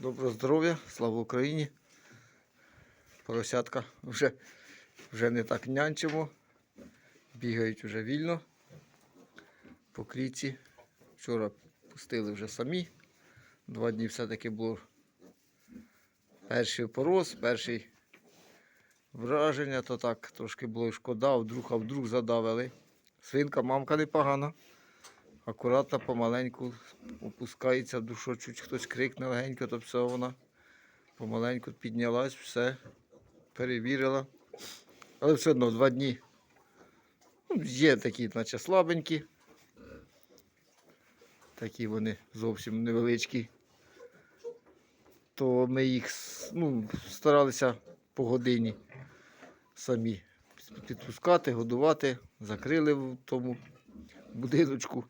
Доброго здоров'я, слава Україні. Поросятка вже, вже не так нянчимо. Бігають вже вільно. По клітці. Вчора пустили вже самі. Два дні все-таки було перший порос, перший враження, то так трошки було шкода, вдруг, а вдруг задавили. Свинка, мамка непогана. Акуратно, помаленьку опускається, вдруг чуть хтось крикне легенько, то все вона помаленьку піднялась, все, перевірила. Але все одно два дні. Ну, є такі, наче слабенькі. Такі вони зовсім невеличкі. То ми їх ну, старалися по годині самі підпускати, годувати, закрили в тому будиночку.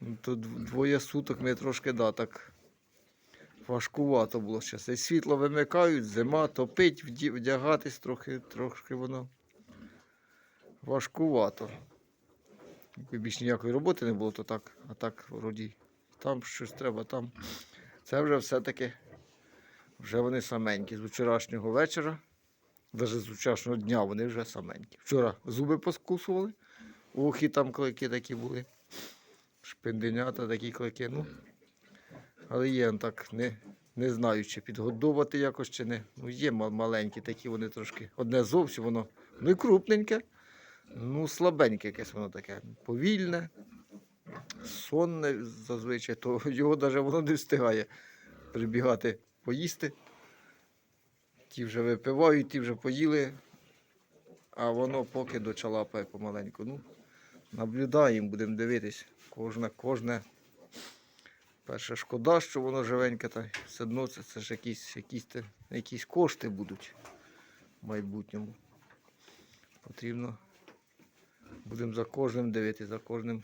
Ну, То двоє суток ми трошки да, так важкувато було зараз. І світло вимикають, зима, топить, вдягатись трохи, трошки воно важкувато. Якби більш ніякої роботи не було, то так, а так вроді там щось треба, там. Це вже все-таки вже вони саменькі. З вчорашнього вечора, навіть з вчорашнього дня вони вже саменькі. Вчора зуби поскусували, ухи там клики такі були. Шпинденята такі клики. Ну, але є он так, не, не знаю, чи підгодовувати якось, чи не. Ну, є маленькі такі, вони трошки. Одне зовсім воно. Ну крупненьке. Ну, слабеньке якесь воно таке. Повільне, сонне зазвичай, то його навіть воно не встигає прибігати поїсти. Ті вже випивають, ті вже поїли, а воно поки дочалапає помаленьку. Ну, наблюдаємо, будемо дивитись. Кожне, кожне. Перше, шкода, що воно живеньке, та все одно це, це ж якісь, якісь, якісь кошти будуть в майбутньому. Потрібно. Будемо за кожним дивитися, за кожним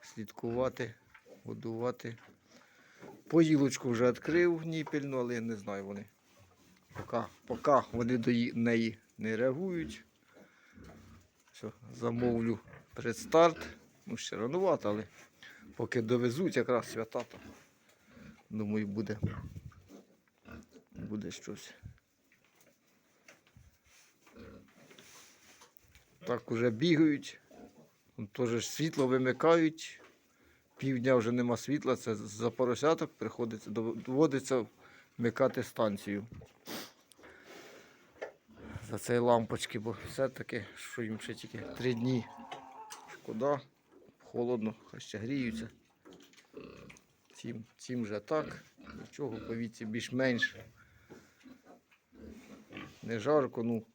слідкувати, годувати. Поїлочку вже відкрив ніпільну, але я не знаю вони. Поки, поки вони до неї не реагують. Все, замовлю предстарт. Ну, ще ранувато, але поки довезуть якраз свята, то думаю, буде, буде щось. Так уже бігають. Теж світло вимикають. Півдня вже нема світла, це за поросяток приходиться, доводиться вмикати станцію. За цієї лампочки, бо все-таки, що їм ще тільки три дні. Шкода, холодно, хай ще гріються. Цим, цим вже так. Нічого, повіці більш-менш. Не жарко, ну,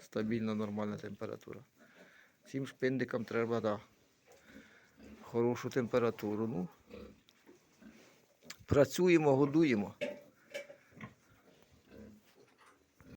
стабільна нормальна температура. Цим шпиндикам треба, да, хорошу температуру. Ну, працюємо, годуємо.